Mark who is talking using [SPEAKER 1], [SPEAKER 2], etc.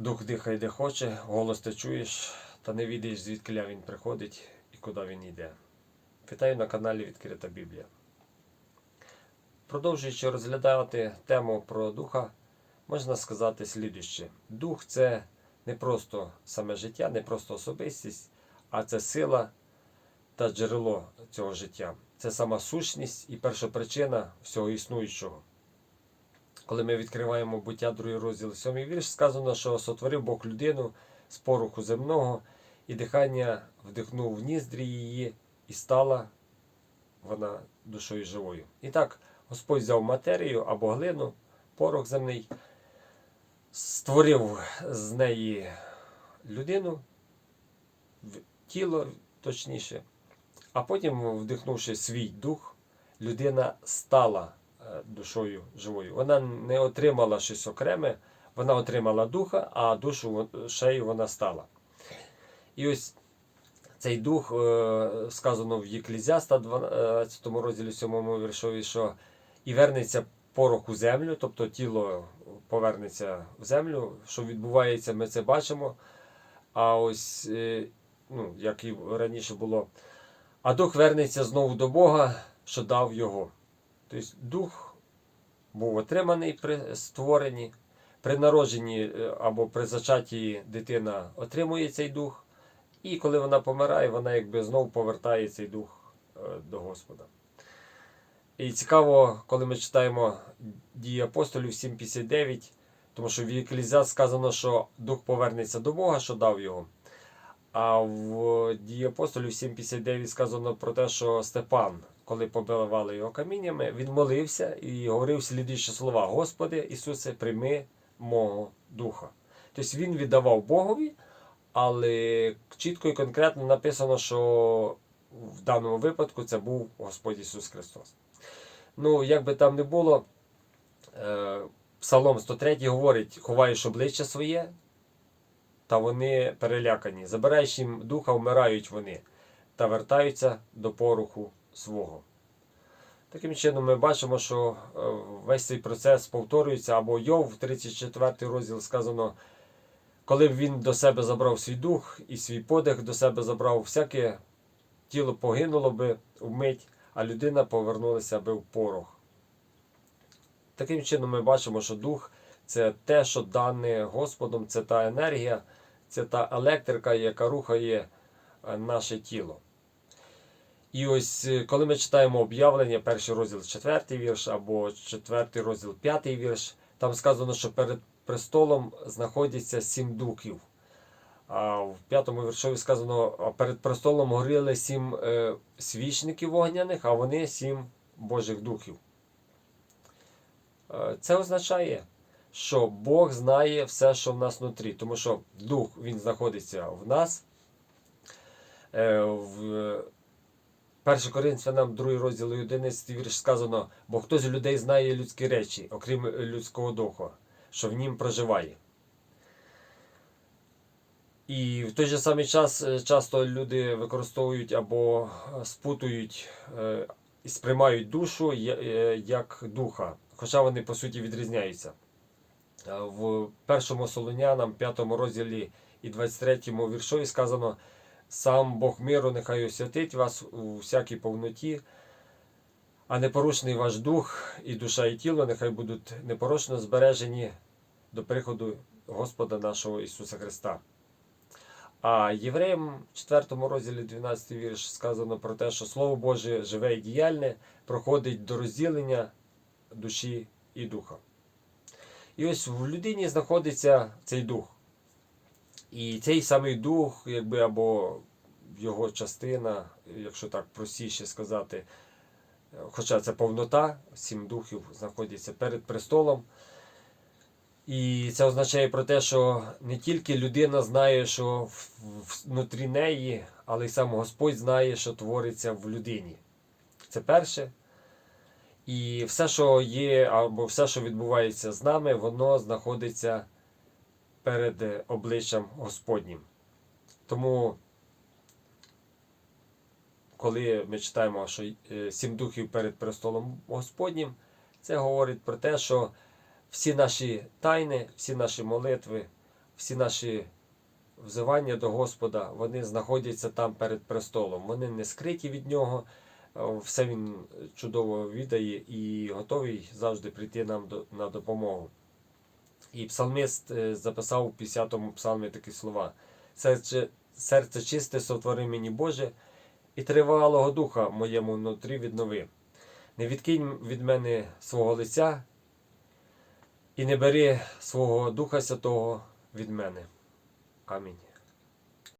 [SPEAKER 1] Дух дихає де хоче, голос ти чуєш, та не відаєш, звідки він приходить і куди він йде. Вітаю на каналі Відкрита Біблія. Продовжуючи розглядати тему про духа, можна сказати слідуще. Дух це не просто саме життя, не просто особистість, а це сила та джерело цього життя. Це сама сущність і першопричина всього існуючого. Коли ми відкриваємо буття другий розділ, сьомий вірш, сказано, що сотворив Бог людину з пороху земного, і дихання вдихнув в ніздрі її, і стала вона душою живою. І так, Господь взяв матерію або глину, порох земний, створив з неї людину, тіло точніше, а потім, вдихнувши свій дух, людина стала душою живою. Вона не отримала щось окреме, вона отримала духа, а душу шею вона стала. І ось цей дух е, сказано в Єклізяста 12 розділі 7 віршові, що і вернеться порох у землю, тобто тіло повернеться в землю. Що відбувається, ми це бачимо. А ось, е, ну, як і раніше було, а дух вернеться знову до Бога, що дав його. Тобто дух був отриманий при створенні, при народженні е, або при зачатті дитина отримує цей дух, і коли вона помирає, вона якби знову повертає цей дух е, до Господа. І цікаво, коли ми читаємо дії апостолів 7.59, тому що в Єклізя сказано, що дух повернеться до Бога, що дав його. А в дії апостолів 7.59 сказано про те, що Степан, коли побивали його каміннями, він молився і говорив слідуючі слова: Господи Ісусе, прийми мого духа. Тобто він віддавав Богові, але чітко і конкретно написано, що в даному випадку це був Господь Ісус Христос. Ну, як би там не було, е, Псалом 103 говорить: ховаєш обличчя своє, та вони перелякані. Забираєш їм духа, вмирають вони та вертаються до поруху свого. Таким чином, ми бачимо, що е, весь цей процес повторюється, або Йов, 34 розділ сказано, коли б він до себе забрав свій дух і свій подих до себе забрав, всяке тіло погинуло би вмить, а людина повернулася би в порох. Таким чином, ми бачимо, що дух це те, що дане Господом, це та енергія, це та електрика, яка рухає е, наше тіло. І ось е, коли ми читаємо об'явлення, перший розділ, четвертий вірш, або четвертий розділ, п'ятий вірш, там сказано, що перед престолом знаходяться сім духів. А в п'ятому віршові сказано, перед престолом горіли сім е, свічників вогняних, а вони сім Божих духів. Е, Це означає, що Бог знає все, що в нас внутрі, тому що дух він знаходиться в нас. Е, В 1 Коринфянам 2 розділ 11 вірш сказано, бо хто з людей знає людські речі, окрім людського духу, що в нім проживає. І в той же самий час е, часто люди використовують або е, спутують е, і сприймають душу е, як духа, хоча вони по суті відрізняються. Е, В першому Солонянам, 5 розділі і 23 віршові сказано: сам Бог миру нехай освятить вас у всякій повноті, а непорушний ваш дух і душа, і тіло нехай будуть непорочно збережені до приходу Господа нашого Ісуса Христа. А євреям в 4 розділі 12 вірш сказано про те, що Слово Боже живе і діяльне, проходить до розділення душі і духа. І ось в людині знаходиться цей дух. І цей самий дух, якби або його частина, якщо так простіше сказати, хоча це повнота, сім духів знаходяться перед престолом. І це означає про те, що не тільки людина знає, що внутрі неї, але й сам Господь знає, що твориться в людині. Це перше. І все, що є, або все, що відбувається з нами, воно знаходиться перед е, обличчям Господнім. Тому, коли ми читаємо, що е, сім духів перед престолом Господнім, це говорить про те, що всі наші тайни, всі наші молитви, всі наші взивання до Господа, вони знаходяться там перед престолом. Вони не скриті від нього. Е, Все він чудово віддає і готовий завжди прийти нам на допомогу. І псалмист е, записав у 50-му псалмі такі слова: серце, серце чисте сотвори мені Боже, і тривалого духа моєму внутрі віднови. Не відкинь від мене свого лиця, і не бери свого Духа Святого від мене. Амінь.